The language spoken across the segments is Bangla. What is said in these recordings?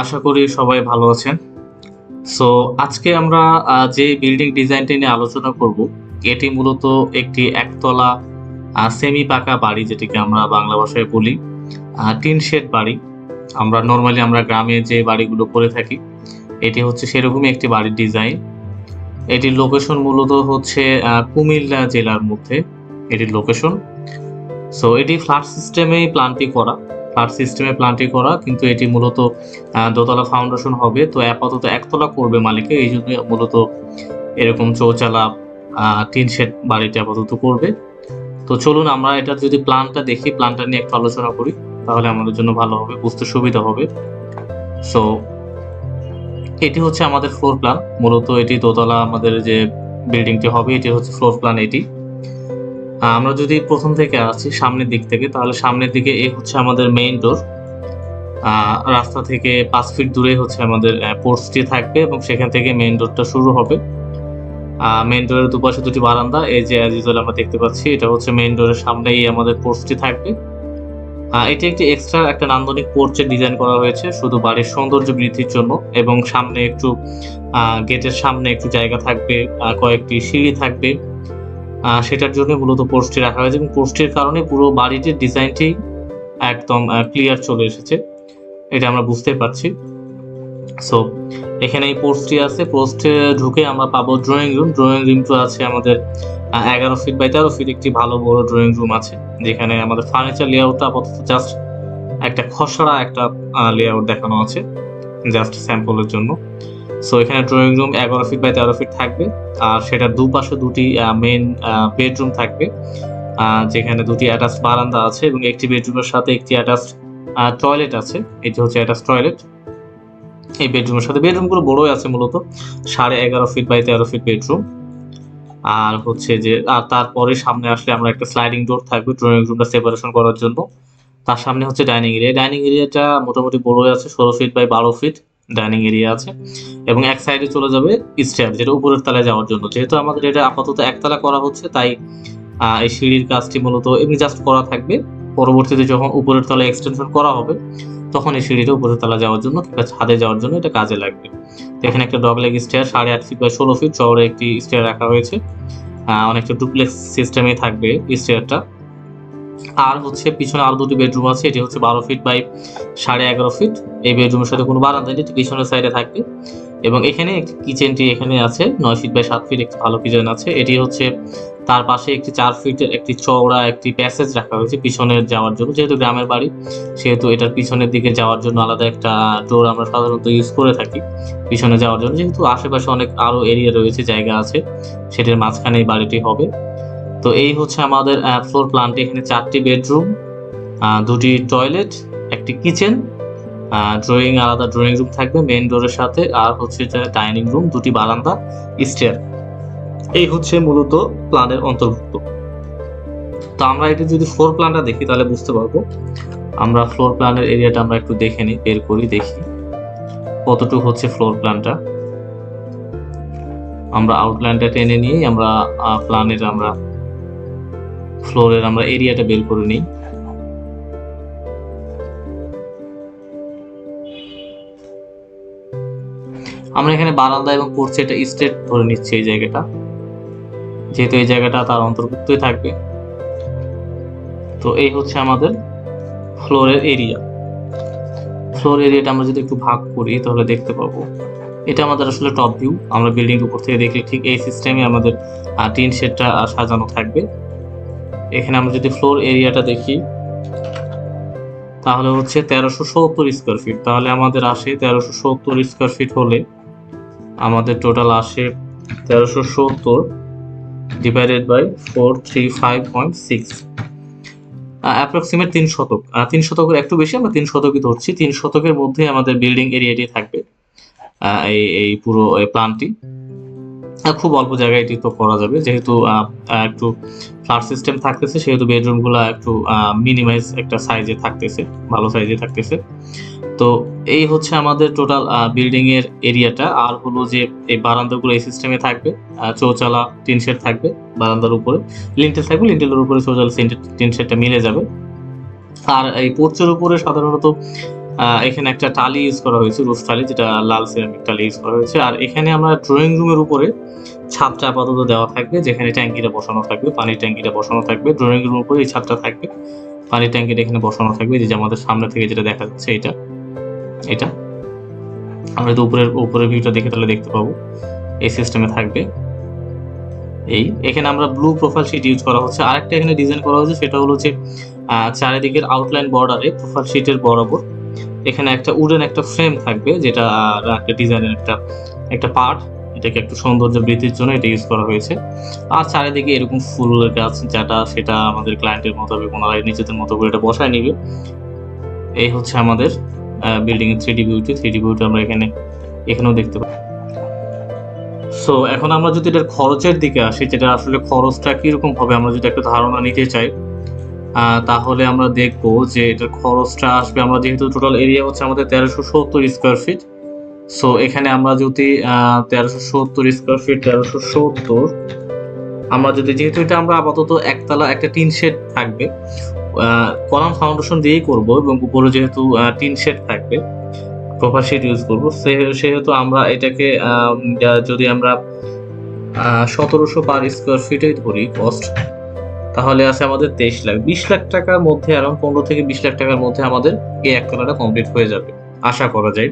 আশা করি সবাই ভালো আছেন। সো আজকে আমরা যে বিল্ডিং ডিজাইনটি নিয়ে আলোচনা করব, এটি মূলত একটি একতলা সেমি পাকা বাড়ি যেটিকে আমরা বাংলা ভাষায় বলি টিন শেড বাড়ি। আমরা নর্মালি আমরা গ্রামে যে বাড়িগুলো করে থাকি, এটি হচ্ছে সেরকমই একটি বাড়ির ডিজাইন এটির লোকেশন মূলত হচ্ছে কুমিল্লা জেলার মধ্যে এটির লোকেশন সো এটি ফ্ল্যাট সিস্টেমেই প্ল্যানটি করা। ফ্ল্যাট সিস্টেমে প্ল্যানটি করা, কিন্তু এটি মূলত দোতলা ফাউন্ডেশন হবে। তো আপাতত একতলা করবে মালিকে, এই জন্য মূলত এরকম চৌচালা টিন শেড বাড়িটি আপাতত করবে। তো চলুন আমরা এটার যদি প্ল্যানটা দেখি প্ল্যানটা নিয়ে একটু আলোচনা করি, তাহলে আমাদের জন্য ভালো হবে, বুঝতে সুবিধা হবে। সো এটি হচ্ছে আমাদের ফ্লোর প্ল্যান মূলত এটি দোতলা আমাদের যে বিল্ডিংটি হবে, এটি হচ্ছে ফ্লোর প্ল্যান এটি। আমরা যদি প্রথম থেকে আসি সামনের দিক থেকে, তাহলে সামনের দিকে এ হচ্ছে আমাদের মেইন ডোর রাস্তা থেকে পাঁচ ফিট দূরে হচ্ছে আমাদের পোর্টসটি থাকবে এবং সেখান থেকে মেইন ডোরটা শুরু হবে। মেইন ডোরের দুপাশে দুটি বারান্দা, এই যে ইউজুয়াল আমরা দেখতে পাচ্ছি, এটা হচ্ছে মেইন ডোরের সামনেই আমাদের পোর্টসটি থাকবে। এটি একটি এক্সট্রা একটা নান্দনিক পোর্চের ডিজাইন করা হয়েছে, শুধু বাড়ির সৌন্দর্য বৃদ্ধির জন্য এবং সামনে একটু গেটের সামনে একটু জায়গা থাকবে কয়েকটি সিঁড়ি থাকবে। সেটার জন্য মূলত পোস্টটি রাখা হয়েছে এবং পোস্টের কারণে পুরো বাড়িটির ডিজাইনটি একদম ক্লিয়ার চলে এসেছে। এটা আমরা বুঝতে পারছি। সো এখানে এই পোস্টটি আছে। পোস্টে ঢুকে আমরা পাবো ড্রয়িং রুম ড্রয়িং রুমটা আছে আমাদের এগারো ফিট বাই তেরো ফিট একটি ভালো বড় ড্রয়িং রুম আছে, যেখানে আমাদের ফার্নিচার লেআউটটা আপাতত জাস্ট একটা খসড়া একটা লেআউট দেখানো আছে জাস্ট স্যাম্পলের জন্য। সো এখানে ড্রয়িং রুম এগারো ফিট বাই তেরো ফিট থাকবে। আর সেটার দুপাশে দুটি মেন বেডরুম থাকবে। যেখানে দুটি অ্যাটাচ বারান্দা আছে এবং একটি বেডরুমের সাথে একটি অ্যাটাচ টয়লেট আছে। এটি হচ্ছে অ্যাটাচ টয়লেট এই বেডরুমের সাথে বেডরুমগুলো বড়ই আছে মূলত। সাড়ে এগারো ফিট বাই তেরো ফিট বেডরুম আর হচ্ছে যে, আর তারপরে সামনে আসলে আমরা একটা স্লাইডিং ডোর থাকবে ড্রয়িং রুমটা সেপারেশন করার জন্য। তার সামনে হচ্ছে ডাইনিং এরিয়া ডাইনিং এরিয়াটা মোটামুটি বড়ই আছে, ষোলো ফিট বাই বারো ফিট ডাইনিং এরিয়া আছে এবং এক সাইডে চলে যাবে স্টেয়ার, যেটা উপরের তলায় যাওয়ার জন্য। যেহেতু আমাদের এটা আপাতত একতলা করা হচ্ছে, তাই এই সিঁড়ির কাজটি মূলত এমনি জাস্ট করা থাকবে। পরবর্তীতে যখন উপরের তলায় এক্সটেনশন করা হবে, তখন এই সিঁড়িটা উপরের তলা যাওয়ার জন্য কিংবা ছাদে যাওয়ার জন্য এটা কাজে লাগবে। এখানে একটা ডগ লেগ স্টেয়ার সাড়ে আট ফিট বা ষোলো ফিট চওড়া একটি স্টেয়ার রাখা হয়েছে। অনেকটা ডুপ্লেক্স সিস্টেমে থাকবে স্টেয়ারটা আর হচ্ছে পিছনে আরও দুটি বেডরুম আছে, এটি হচ্ছে বারো ফিট বাই সাড়ে এগারো ফিট এই বেডরুমের সাথে কোনো বারান্দা নেই পিছনের সাইডে থাকবে। এবং এখানে একটি কিচেনটি এখানে আছে, নয় ফিট বাই সাত ফিট একটি ভালো কিচেন আছে। এটি হচ্ছে তার পাশে একটি চার ফিটের একটি চওড়া একটি প্যাসেজ রাখা হয়েছে পিছনের যাওয়ার জন্য। যেহেতু গ্রামের বাড়ি, সেহেতু এটার পিছনের দিকে যাওয়ার জন্য আলাদা একটা ডোর আমরা সাধারণত ইউজ করে থাকি পিছনে যাওয়ার জন্য। যেহেতু আশেপাশে অনেক আরও এরিয়া রয়েছে, জায়গা আছে, সেটার মাঝখানে এই বাড়িটি হবে। তো এই হচ্ছে আমাদের ফ্লোর প্ল্যানটি এখানে চারটি বেডরুম দুটি টয়লেট একটি কিচেন ড্রয়িং আলাদা ড্রয়িং রুম থাকবে মেইন ডোরের সাথে। আর হচ্ছে ডাইনিং রুম দুটি বারান্দা স্টেয়ার এই হচ্ছে মূলত প্ল্যানের অন্তর্ভুক্ত। তো আমরা এটি যদি ফ্লোর প্ল্যানটা দেখি, তাহলে বুঝতে পারব। আমরা ফ্লোর প্ল্যানের এরিয়াটা আমরা একটু দেখে নিই, বের করি, দেখি। কতটুকু হচ্ছে ফ্লোর প্ল্যানটা আমরা আউটলাইনটা টেনে নিয়েই আমরা প্ল্যানের আমরা ফ্লোরের আমরা এরিয়াটা বের করে নিই। আমরা এখানে বারান্দা এবং পড়ছে এটা স্টেট ধরে নিচ্ছি এই জায়গাটা। যেহেতু এই জায়গাটা তার অন্তর্ভুক্তই থাকবে। তো এই হচ্ছে আমাদের ফ্লোরের এরিয়া ফ্লোর এরিয়াটা আমরা যদি একটু ভাগ করি, তাহলে দেখতে পাবো। এটা আমাদের আসলে টপ ভিউ আমরা বিল্ডিং উপর থেকে দেখলে ঠিক এই সিস্টেমে আমাদের টিন শেডটা সাজানো থাকবে। এখানে আমরা যদি ফ্লোর এরিয়াটা দেখি, তাহলে হচ্ছে তেরোশো সত্তর স্কোয়ার ফিট তাহলে আমাদের আসে তেরোশো সত্তর স্কোয়ার ফিট হলে আমাদের টোটাল আসে তেরোশো সত্তর divided by four three five point six approximate তিন শতক। তিন শতকের একটু বেশি, আমরা তিন শতকই ধরছি। তিন শতকের মধ্যে আমাদের বিল্ডিং এরিয়াটি থাকবে। এই এই পুরো প্ল্যানটি খুব অল্প জায়গায় এটি তো করা যাবে। যেহেতু একটু ফ্ল্যাট সিস্টেম থাকতেছে, সেহেতু বেডরুমগুলো একটু মিনিমাইজ একটা সাইজে থাকতেছে, ভালো সাইজে থাকতেছে। তো এই হচ্ছে আমাদের টোটাল বিল্ডিং এর এরিয়াটা আর হলো যে এই বারান্দাগুলো এই সিস্টেমে থাকবে চৌচালা টিন শেড থাকবে বারান্দার উপরে। লিন্টেল থাকবে লিন্টেলের উপরে চৌচালা টিন শেডটা মিলে যাবে। আর এই পোর্চের উপরে সাধারণত এখানে একটা টালি ইউজ করা হয়েছে, রুফ টালি, যেটা লাল সিরামিক টালি ইউজ করা হয়েছে। আর এখানে আমরা ড্রয়িং রুমের উপরে ছাদটা আপাতত দেওয়া থাকবে, যেখানে ট্যাঙ্কিটা বসানো থাকবে, পানির ট্যাঙ্কিটা বসানো থাকবে। ড্রয়িং রুমের উপরে এই ছাদটা থাকবে, পানির ট্যাঙ্কিটা এখানে বসানো থাকবে। যে আমাদের সামনে থেকে যেটা দেখা যাচ্ছে, এটা এটা। আমরা যদি উপরের উপরের ভিউটা দেখে তাহলে দেখতে পাবো। এই সিস্টেমে থাকবে। এই, এখানে আমরা ব্লু প্রোফাইল শিট ইউজ করা হচ্ছে। আরেকটা এখানে ডিজাইন করা হচ্ছে সেটা হলো যে চারিদিকের আউটলাইন বর্ডারে প্রোফাইল শিটের বরাবর এখানে একটা উডেন একটা ফ্রেম থাকবে, যেটা একটা ডিজাইনের একটা একটা পার্ট। এটাকে একটু সৌন্দর্য বৃদ্ধির জন্য এটা ইউজ করা হয়েছে। আর চারিদিকে এরকম ফুলের গাছ, যেটা সেটা আমাদের ক্লায়েন্টের মোতাবেক ওনারা নিজেদের মতো করে এটা বসায় নিবে। এই হচ্ছে আমাদের বিল্ডিং এর three D beauty three D beauty আমরা এখানে, এখানেও দেখতে পাই সো এখন আমরা যদি এটার খরচের দিকে আসি, যেটা আসলে খরচটা কীরকম হবে, আমরা যদি একটা ধারণা নিতে চাই তাহলে আমরা দেখব যে এটার খরচটা আসবে, আমরা যেহেতু টোটাল এরিয়া হচ্ছে আমাদের তেরোশো সত্তর স্কোয়ার ফিট সো এখানে আমরা যদি তেরোশো সত্তর স্কোয়ার ফিট তেরোশো সত্তর, আমরা যদি, যেহেতু এটা আমরা আপাতত একতলা একটা টিন শেড থাকবে কলাম ফাউন্ডেশন দিয়েই করব এবং উপরে যেহেতু টিন শেড থাকবে প্রপার শেড ইউজ করব সেহেতু আমরা এটাকে যদি আমরা সতেরোশো পার স্কোয়ার ফিটেই ধরি কস্ট তাহলে আছে আমাদের তেইশ লাখ। বিশ লাখ টাকার মধ্যে আরাম পনেরো থেকে বিশ লাখ টাকার মধ্যে আমাদের এই একতলাটা কমপ্লিট হয়ে যাবে। আশা করা যায়।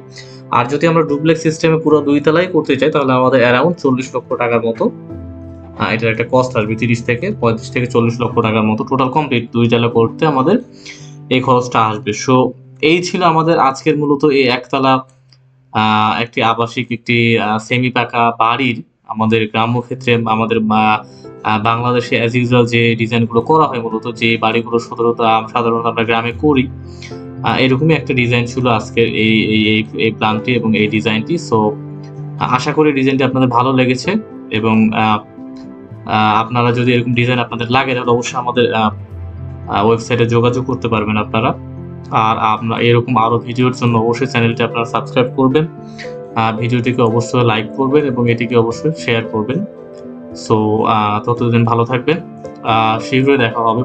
আর যদি আমরা ডুপ্লেক্স সিস্টেমে পুরো দুই তলাই করতে চাই, তাহলে আমাদের অ্যারাউন্ড চল্লিশ লক্ষ টাকার মতো এটার একটা কস্ট আসবে তিরিশ থেকে পঁয়ত্রিশ থেকে চল্লিশ লক্ষ টাকার মতো টোটাল কমপ্লিট দুই তলা করতে আমাদের এই খরচটা আসবে। সো এই ছিল আমাদের আজকের মূলত এই একতলা একটি আবাসিক, একটি সেমি পাকা বাড়ির আমাদের গ্রাম্য ক্ষেত্রে আমাদের বাংলাদেশে অ্যাজ ইউজুয়াল যে ডিজাইনগুলো করা হয় মূলত, যে বাড়িগুলো সাধারণত সাধারণত আমরা গ্রামে করি এরকমই একটা ডিজাইন ছিল আজকের এই এই এই প্ল্যানটি এবং এই ডিজাইনটি সো আশা করি ডিজাইনটি আপনাদের ভালো লেগেছে এবং আপনারা যদি এরকম ডিজাইন আপনাদের লাগে, তাহলে অবশ্যই আমাদের ওয়েবসাইটে যোগাযোগ করতে পারবেন আপনারা। আর আপনার এরকম আরও ভিডিওর জন্য অবশ্যই চ্যানেলটি আপনারা সাবস্ক্রাইব করবেন। ভিডিওটিকে অবশ্যই লাইক করবেন এবং এটিকে অবশ্যই শেয়ার করবেন। সো ততদিন ভালো থাকবেন। শীঘ্রই দেখা হবে।